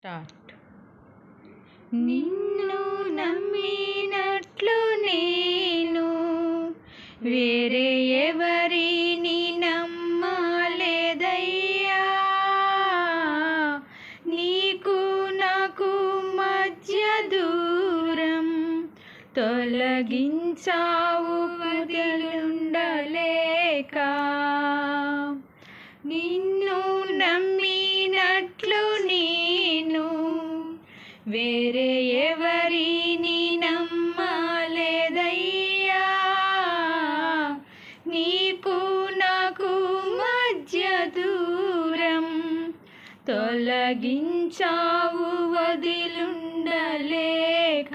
Start. నిన్ను నమ్మినట్లు నేను వేరే ఎవరిని నమ్మలేదయ్యా. నీకు నాకు మధ్య దూరం తొలగించావు వదిలుండలేక నిన్ను వేరే ఎవరిని నమ్మలేదయ్యా. నీకు నాకు మధ్య దూరం తొలగించావు వదిలుండలేక.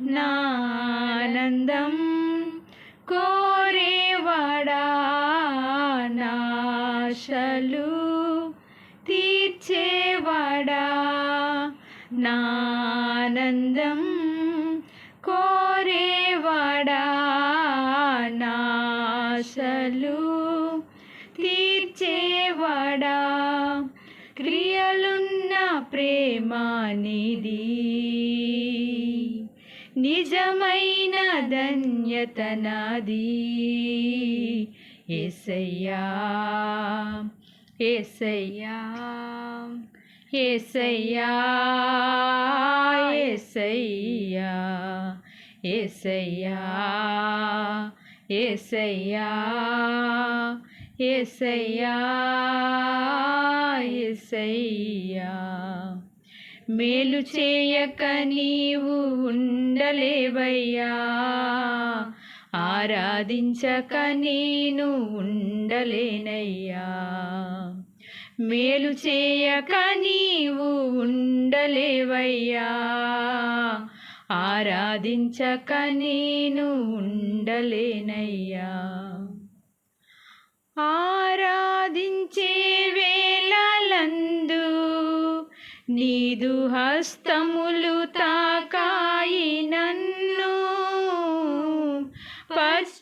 నానందం కోరేవాడా నాశలు తీర్చేవాడా? నానందం కోరేవాడా? నాశలు తీర్చేవాడా? క్రియలున్న ప్రేమానిది నిజమైన ధన్యతనాది ఎసయ్యా మేలు చేయక నీవు ఉండలేవయ్యా. ఆరాధించక నేను ఉండలేనయ్యా. మేలు చేయక నీవు ఉండలేవయ్యా. ఆరాధించక నేను ఉండలేనయ్యా. ఆరాధించే వేళలందు నీదు హస్తములు తాకాయి నన్ను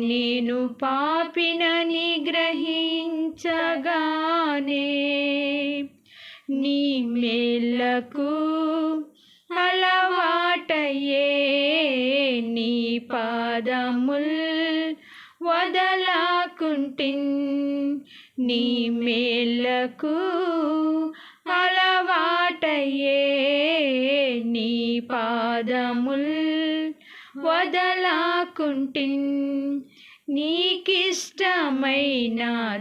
నేను పాపినని గ్రహించగానే నీ మేళ్ళకు అలవాటయ్యే నీ పాదముల్ వదలాకుంటిన్. నీ మేళ్ళకు అలవాటయ్యే నీ పాదముల్ వదలాకుంటిన్ నీకిష్టమైన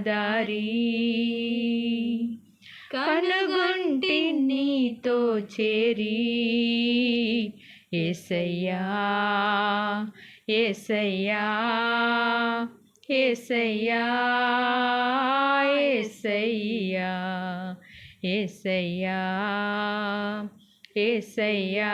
దారి. కనుగొంటి నీతో చేరి. ఏసయ్యా ఏసయ్యా ఏసయ్యా ఏసయ్యా ఏసయ్యా ఏసయ్యా